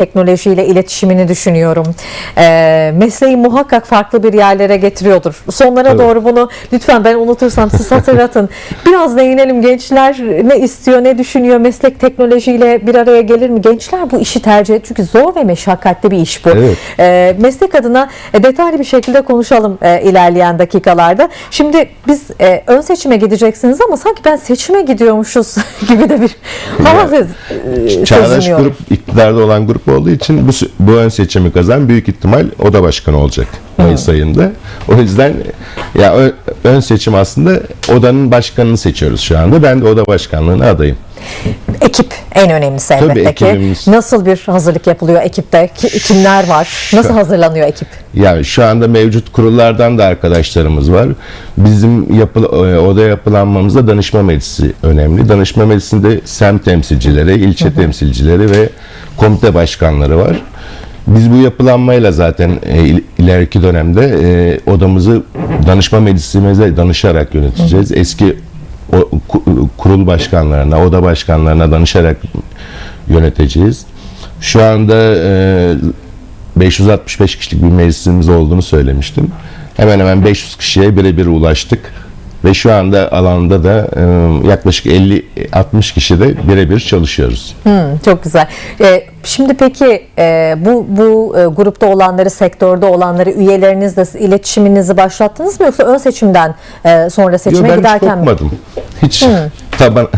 teknolojiyle iletişimini düşünüyorum. Ee, mesleği muhakkak farklı bir yerlere getiriyordur. Sonlara Tabii. doğru bunu lütfen ben unutursam siz hatırlatın. Biraz değinelim gençler ne istiyor ne düşünüyor meslek teknolojiyle bir araya gelir mi? Gençler bu işi tercih ediyor çünkü zor ve meşakkatli bir iş bu. Evet. Ee, meslek adına e, detaylı bir şekilde konuşalım e, ilerleyen dakikalarda. Şimdi biz e, ön seçime gideceksiniz ama sanki ben seçime gidiyormuşuz gibi de bir hava e, Çağdaş seziniyor. grup iktidarda olan grup olduğu için bu, bu ön seçimi kazan büyük ihtimal oda başkanı olacak Mayıs ayında. O yüzden ya ö- ön seçim aslında odanın başkanını seçiyoruz şu anda. Ben de oda başkanlığına adayım. Ekip en önemlisi elbette ki. ekibimiz. Nasıl bir hazırlık yapılıyor ekipte? Ki- Kimler var? Nasıl hazırlanıyor ekip? Yani şu anda mevcut kurullardan da arkadaşlarımız var. Bizim yapı, e, oda yapılanmamızda danışma meclisi önemli. Danışma meclisinde semt temsilcileri, ilçe temsilcileri ve komite başkanları var. Biz bu yapılanmayla zaten e, il- ileriki dönemde e, odamızı danışma meclisimize danışarak yöneteceğiz. Eski o, ku- kurul başkanlarına, oda başkanlarına danışarak yöneteceğiz. Şu anda e, 565 kişilik bir meclisimiz olduğunu söylemiştim. Hemen hemen 500 kişiye birebir ulaştık. Ve şu anda alanda da e, yaklaşık 50-60 kişi de birebir çalışıyoruz. Hmm, çok güzel. Ee, şimdi peki e, bu bu e, grupta olanları, sektörde olanları, üyelerinizle iletişiminizi başlattınız mı yoksa ön seçimden e, sonra Yo, seçime ben hiç giderken mi? korkmadım. Hiç taban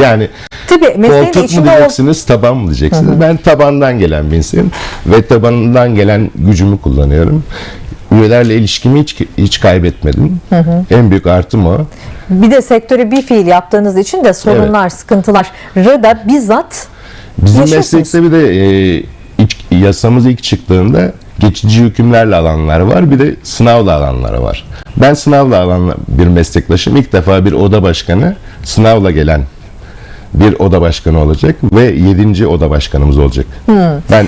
yani Tabii koltuk mu diyeceksiniz, taban mı diyeceksiniz. Ben tabandan gelen bir insanım ve tabandan gelen gücümü kullanıyorum. Üyelerle ilişkimi hiç hiç kaybetmedim. En büyük artım o. bir de sektöre bir fiil yaptığınız için de sorunlar, sıkıntıları da bizzat Bizim meslekte bir de e, ilk, yasamız ilk çıktığında geçici hükümlerle alanlar var bir de sınavla alanları var. Ben sınavla alan bir meslektaşım. İlk defa bir oda başkanı sınavla gelen bir oda başkanı olacak ve yedinci oda başkanımız olacak. Ben